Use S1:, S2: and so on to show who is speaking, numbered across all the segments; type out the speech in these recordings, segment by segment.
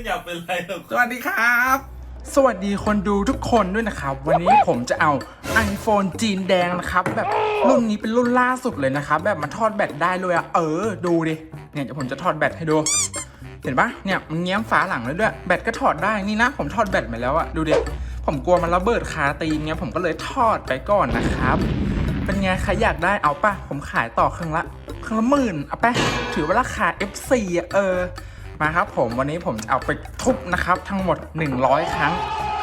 S1: ไม่อยากเป็นไรหรอก
S2: สวัสดีครับ สวัสดีคนดูทุกคนด้วยนะครับ วันนี้ผมจะเอา iPhone จีนแดงนะครับ แบบรุ่นนี้เป็นรุ่นล่าสุดเลยนะครับ แบบมันทอดแบตได้เลยอะเออ ดูดิ เนี่ยเดี๋ยวผมจะถอดแบตให้ดู เห็นปะเนี่ยมันเงี้ยมฝาหลังเลยด้วย แบตก็ถอดได้นี่นะ ผมถอดแบตมาแล้วอะดูดิ ผมกลัวมันระเบิดคาตีนเงี้ยผมก็เลยทอดไปก่อนนะครับ เป็นไงใครอยากได้เอาปะผมขายต่อครั้งละครั้งละหมื่นเอาไปะถือว่าราคา FC อะเออ มาครับผมวันนี้ผมเอาไปทุบนะครับทั้งหมด 100 ครั้ง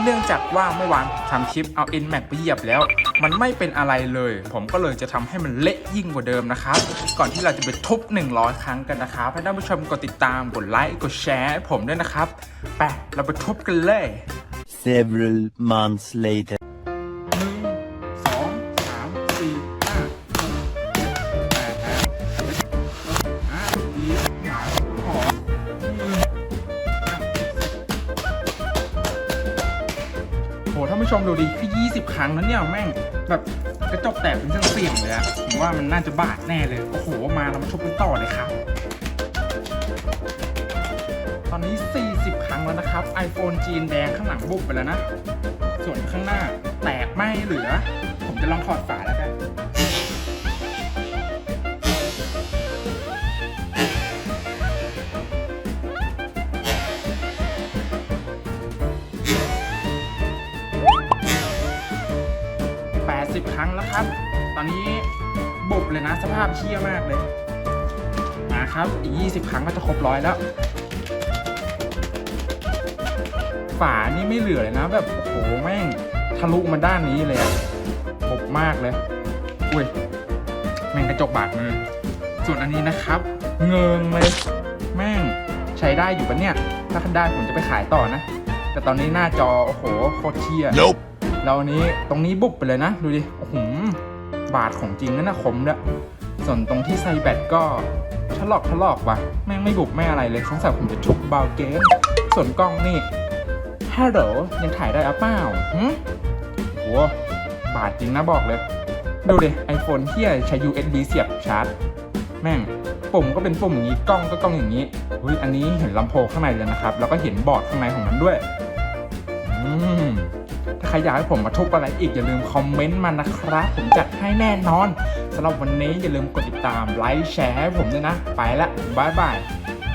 S2: เนื่องจากว่าเมื่อวานทำคลิปเอา n m a x ไปเหยียบแล้ว มันไม่เป็นอะไรเลย ผมก็เลยจะทำให้มันเละยิ่งกว่าเดิมนะครับ ก่อนที่เราจะไปทุบ 100 ครั้งกันนะครับให้ท่านผู้ชมกดติดตามกดไลค์กดแชร์ให้ผมด้วยนะครับไปเราไปทุบกันเลย
S3: Several months later.
S2: หท่านผู้ชมดูดิพี่ยี่สิบครั้งนั้นเนี่ยแม่งแบบกระจกแตกเป็นเสี่ยงเลยอะผมว่ามันน่าจะบาดแน่เลย โอ้โห มาเรามาชมกันต่อเลยครับ ตอนนี้ 40 ครั้งแล้วนะครับ iPhone จีนแดงข้างหลังบุบไปแล้วนะ ส่วนข้างหน้าแตกไม่เหลือ ผมจะลองถอดฝาแล้ว กัน80ครั้งแล้วครับ ตอนนี้บุบเลยนะสภาพเชี่ยมากเลย มาครับ อีก 20 ครั้งก็จะครบร้อยแล้ว ฝานี่ไม่เหลือเลยนะ แบบโอ้โหแม่งทะลุมาด้านนี้เลยอะบบมากเลย อุ้ย แม่งกระจกบาดมือ ส่วนอันนี้นะครับ เงิงเลย แม่งใช้ได้อยู่ปะเนี่ย ถ้าคันได้ผมจะไปขายต่อนะ แต่ตอนนี้หน้าจอ โอ้โหโคตรเชี่ย
S3: Nope.
S2: แล้วอันนี้ตรงนี้บุบไปเลยนะ ดูดิโอ้โหบาดของจริงนั่นนะคมด้วยส่วนตรงที่ใส่แบตก็ถลอกถลอกว่ะแม่งไม่บุบไม่อะไรเลยสงสัยผมจะทุบเบาเกมส่วนกล้องนี่ฮัลโหลยังถ่ายได้อะเปล่าหืมโหบาดจริงนะบอกเลย ดูดิ iPhone ที่ใช้ USB เสียบชาร์จ แม่งปุ่มก็เป็นปุ่มอย่างนี้กล้องก็กล้องอย่างนี้เฮ้ยอันนี้เห็นลำโพงข้างในเลยนะครับ แล้วก็เห็นบอร์ดข้างในของมันด้วย อืม อยากให้ผมมาทุบอะไรอีกอย่าลืมคอมเมนต์มานะครับ ผมจัดให้แน่นอนสำหรับวันนี้อย่าลืมกดติดตามไลค์แชร์ให้ผมด้วยนะ ไปละบายบาย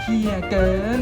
S2: เฮียเกิน